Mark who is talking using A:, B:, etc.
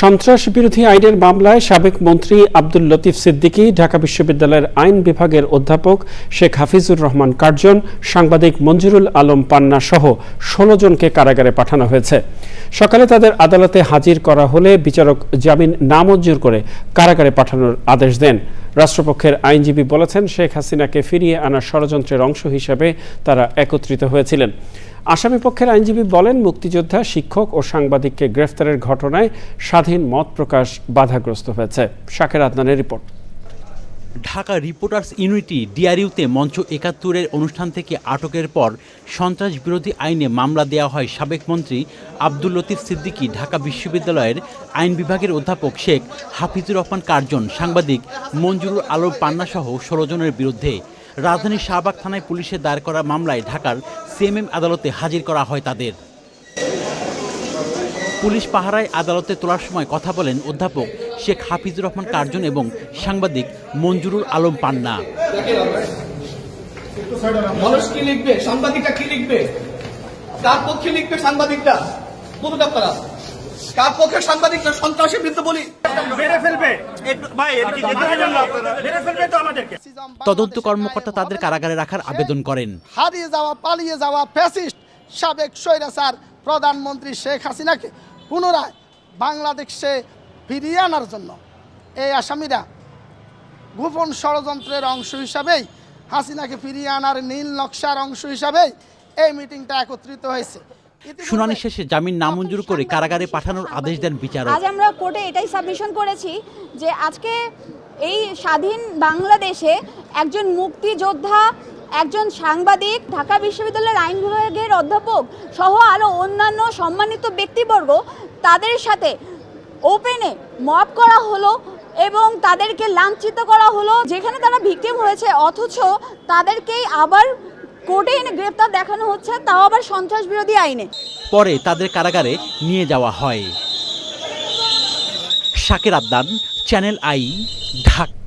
A: সন্ত্রাস বিরোধী আইনের মামলায় সাবেক মন্ত্রী আব্দুল লতিফ সিদ্দিকী, ঢাকা বিশ্ববিদ্যালয়ের আইন বিভাগের অধ্যাপক শেখ হাফিজুর রহমান কার্জন, সাংবাদিক মঞ্জুরুল আলম পান্না সহ ষোলো জনকে কারাগারে পাঠানো হয়েছে। সকালে তাদের আদালতে হাজির করা হলে বিচারক জামিন নামঞ্জুর করে কারাগারে পাঠানোর আদেশ দেন। রাষ্ট্রপক্ষের আইনজীবী বলেছেন, শেখ হাসিনাকে ফিরিয়ে আনার ষড়যন্ত্রের অংশ হিসেবে তারা একত্রিত হয়েছিলেন। আসামি পক্ষের আইনজীবী বলেন, মুক্তিযোদ্ধা, শিক্ষক ও সাংবাদিককে গ্রেফতারের ঘটনায় স্বাধীন মত প্রকাশ বাধাগ্রস্ত হয়েছে। শাকের আদনানের রিপোর্ট।
B: ঢাকা রিপোর্টার্স ইউনিটি ডিআরইউতে মঞ্চ একাত্তরের অনুষ্ঠান থেকে আটকের পর সন্ত্রাস বিরোধী আইনে মামলা দেওয়া হয় সাবেক মন্ত্রী আব্দুল লতিফ সিদ্দিকী, ঢাকা বিশ্ববিদ্যালয়ের আইন বিভাগের অধ্যাপক শেখ হাফিজুর রহমান কার্জন, সাংবাদিক মঞ্জুরুল আলম পান্নাসহ ষোলো জনের বিরুদ্ধে রাজধানীর শাহবাগ থানায় পুলিশের দায়ের করা মামলায় ঢাকার সিএমএম আদালতে হাজির করা হয় তাদের। পুলিশ পাহারায় আদালতে তোলার সময় কথা বলেন অধ্যাপক শেখ হাফিজুর রহমান কার্জন এবং সাংবাদিক মঞ্জুরুল আলম পান্না।
C: সাংবাদিকটা কার পক্ষে সাংবাদিকটা? সন্ত্রাসের বিরুদ্ধে বলি।
D: মেরে ফেলবে।
B: তদন্ত কর্মকর্তা তাদের কারাগারে রাখার আবেদন করেন।
E: হারিয়ে যাওয়া পালিয়ে যাওয়া ফ্যাসিস্ট সাবেক স্বৈরাচার প্রধানমন্ত্রী শেখ হাসিনাকে পুনরায় বাংলাদেশে ফিরিয়ে আনার জন্য এই আসামিরা গোপন ষড়যন্ত্রের অংশ হিসাবেই হাসিনাকে ফিরিয়ে আনার নীল নকশার অংশ হিসাবেই এই মিটিংটা একত্রিত হয়েছে।
B: শুনানি শেষে জামিন নামঞ্জুর করে কারাগারে পাঠানোর আদেশ দেন বিচারক।
F: আজ আমরা কোর্টে এটাই সাবমিশন করেছি যে আজকে এই স্বাধীন বাংলাদেশে একজন মুক্তিযোদ্ধা একজন সাংবাদিক ঢাকা বিশ্ববিদ্যালয়ের আইন বিভাগের অধ্যাপক সহ আরও অন্যান্য সম্মানিত ব্যক্তিবর্গ তাদের সাথে ওপেনে মব করা হলো এবং তাদেরকে লাঞ্ছিত করা হলো। যেখানে তারা ভিকটিম হয়েছে অথচ তাদেরকেই আবার কোর্টে এনে গ্রেপ্তার দেখানো হচ্ছে, তাও আবার সন্ত্রাস বিরোধী আইনে।
B: পরে তাদের কারাগারে নিয়ে যাওয়া হয়। শাকের আবদান চ্যানেল আই, ঢাকা।